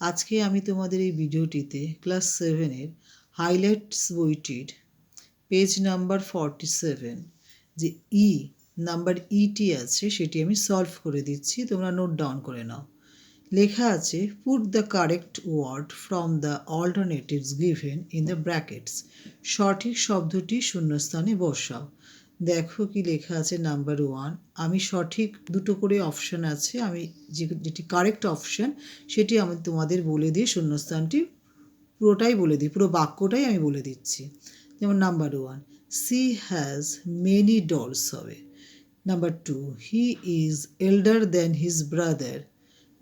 আজকে আমি তোমাদের এই ভিডিওটিতে ক্লাস সেভেনের হাইলাইটস বইটির পেজ নাম্বার ফর্টি সেভেন যে ই নাম্বার ইটি আছে, সেটি আমি সলভ করে দিচ্ছি। তোমরা নোট ডাউন করে নাও। লেখা আছে put the correct word from the alternatives given in the brackets সঠিক শব্দটি শূন্যস্থানে বসাও। দেখো কি লেখা আছে নাম্বার ওয়ান আমি সঠিক দুটো করে অপশান আছে, আমি যে যেটি কারেক্ট অপশান সেটি আমি তোমাদের বলে দিয়ে শূন্যস্থানটি পুরোটাই বলে দিই, পুরো বাক্যটাই আমি বলে দিচ্ছি। যেমন number one she has many dolls হবে। Number two he is elder than his brother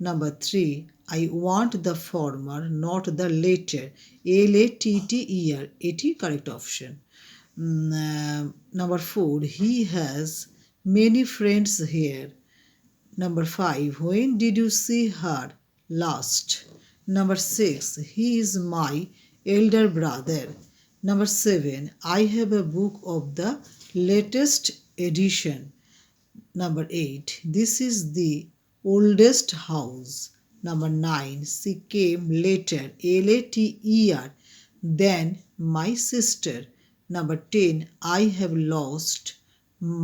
number three I want the former not the latter L A T T E R এটি correct option Mm, uh, number 4 he has many friends here. Number 5 when did you see her last? Number 6 he is my elder brother. Number 7 i have a book of the latest edition. Number 8 this is the oldest house. Number 9 she came later l a t e r than my sister. Number ten I have lost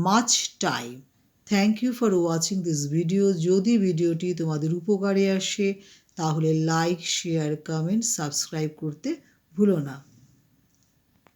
much time. Thank you for watching this video যদি ভিডিওটি তোমাদের উপকারে আসে, তাহলে like share comment subscribe করতে ভুলো না